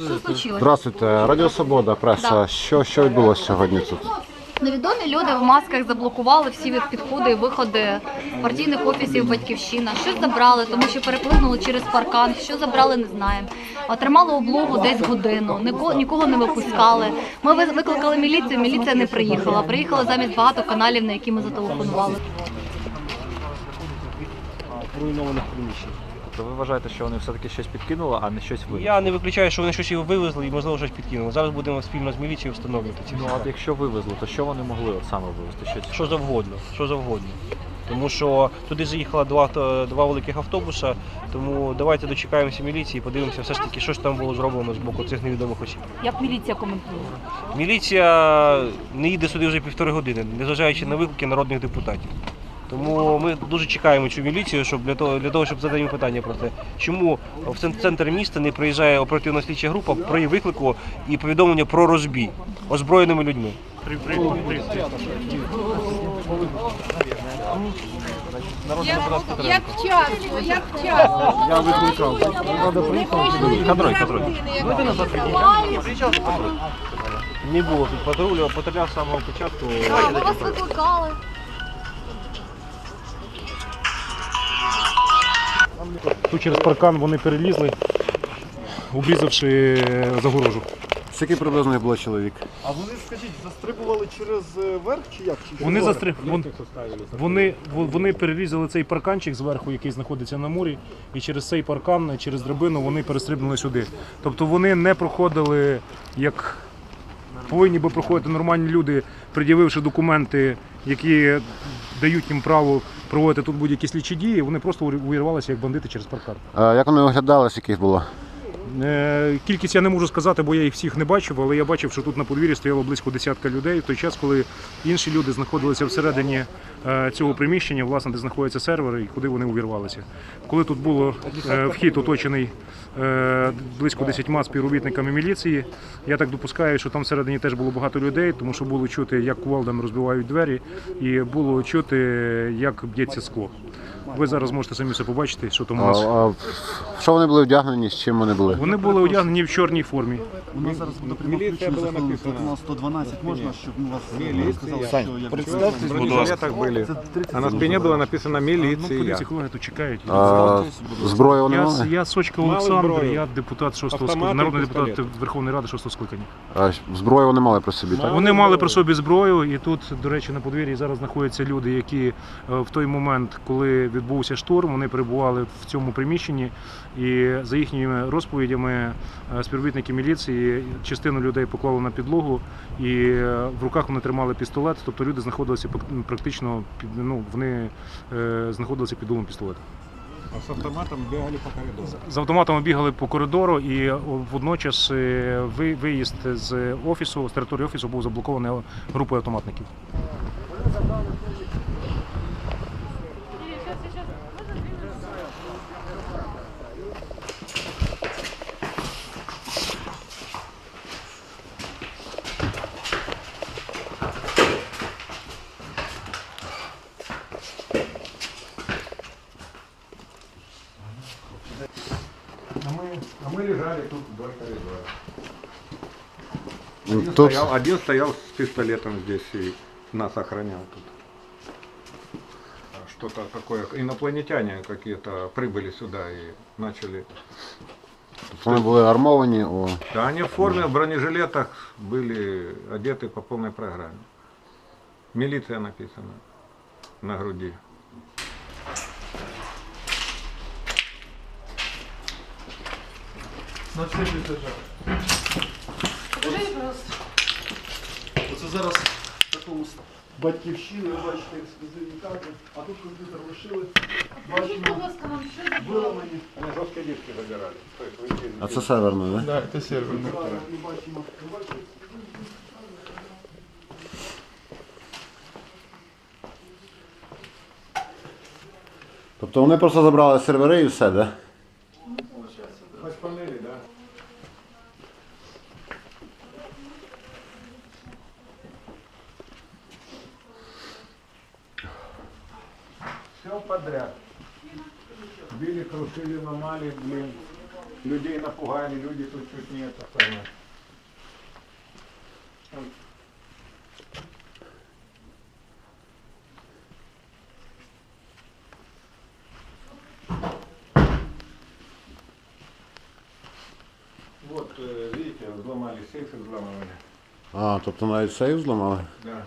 Що случилось? Здравствуйте, Радіо Свобода, преса. Да. Що, що відбулося сьогодні тут? Невідомі люди в масках заблокували всі від- підходи і виходи партійних офісів Батьківщина. Щось забрали, тому що переплигнули через паркан. Що забрали, не знаємо. Отримали облогу десь годину. Нікого, нікого не випускали. Ми викликали міліцію. Міліція не приїхала. Приїхала замість багато каналів, на які ми зателефонували. руйнованих приміщень. То ви вважаєте, що вони все-таки щось підкинули, а не щось винесли? Я не виключаю, що вони щось його вивезли і можливо щось підкинули. Зараз будемо спільно з міліцією встановлювати ці Ну, от якщо вивезли, то що вони могли от саме вивезти? Щось Що завгодно, що завгодно. Тому що туди заїхало два, два великих автобуса, тому давайте дочекаємося міліції і подивимося все ж таки, що ж там було зроблено з боку цих невідомих осіб. Як міліція коментує? Міліція не їде сюди вже півтори години, незважаючи на виклики народних депутатів. Тому ми дуже чекаємо цю міліцію, щоб для того, для того, щоб задати питання про те, чому в цен- центр міста не приїжджає оперативна слідча група при виклику і повідомлення про розбій озброєними людьми. Як вчасно, як вчасно. Я викликав. Кадрой, кадрой. Не було тут патрулю, патруля з самого початку. Ми вас викликали. Тут через паркан вони перелізли, обрізавши загорожу. Скільки приблизно їх було чоловік? А вони, скажіть, застрибували через е, верх чи як? Чи Вони застриб... вон- вони, вон- вони перерізали цей парканчик зверху, який знаходиться на морі, і через цей паркан, через драбину вони перестрибнули сюди. Тобто вони не проходили як повинні би проходити нормальні люди, пред'явивши документи, які дають їм право проводити тут будь-які слідчі дії. Вони просто увірвалися як бандити через паркар. А як вони виглядали, яких було? Е, Кількість я не можу сказати, бо я їх всіх не бачив, але я бачив, що тут на подвір'ї стояло близько десятка людей в той час, коли інші люди знаходилися всередині е, цього приміщення, власне, де знаходяться сервери і куди вони увірвалися. Коли тут було е, вхід оточений близько десятьма співробітниками міліції, я так допускаю, що там всередині теж було багато людей, тому що було чути, як кувалдами розбивають двері, і було чути, як б'ється скло. Ви зараз можете самі все побачити, що там у нас. а в що вони були вдягнені, з чим вони були? Вони були одягнені в чорній формі. У нас зараз буде прямо включено закон про канал 112, можна, щоб ми вас е, сказали, що бронежилетах были, Це 30 а на спине было написано Ну, «Милиция». поліції колеги тут чекають. А, зброю Я, я Сочка Мали Олександр, зброю. я депутат шостого скликання, народний депутат пістолети. Верховної Ради шостого скликання. А, зброю вони мали при собі, так? Вони мали при собі зброю, і тут, до речі, на подвір'ї зараз знаходяться люди, які е, в той момент, коли відбувся штурм, вони перебували в цьому приміщенні. І за їхніми розповідями е, співробітники міліції частину людей поклали на підлогу, і е, в руках вони тримали пістолет. Тобто люди знаходилися практично під ну вони е, знаходилися під дулом пістолета. А с автоматом бегали по коридору. З автоматами бігали по коридору, і водночас виїзд з офісу, з території офісу був заблокований групою автоматників. Мы лежали тут вдоль коридора. Ну, Один, Тут стоял, один стоял с пистолетом здесь и нас охранял тут. А Что-то такое, инопланетяне какие-то прибыли сюда и начали. вони були армовані. О. Да, они в форме, в бронежилетах были одеты по полной программе. Милиция написано на груди. Оце зараз в такому ви бачите ексклюзивні кадри, а тут комп'ютер лишили, бачимо, виламані. Они жесткие диски забирали. То есть вы А це серверно, так? Да? Так, і бачимо, ви бачите, Тобто вони просто забрали сервери і все, так? Да? Все подряд. Били, крушили, ломали, блин. людей напугали, люди тут чуть не это самое. Вот, э, видите, взломали сейф и взломали. А, тобто навіть сейф зламали? Да.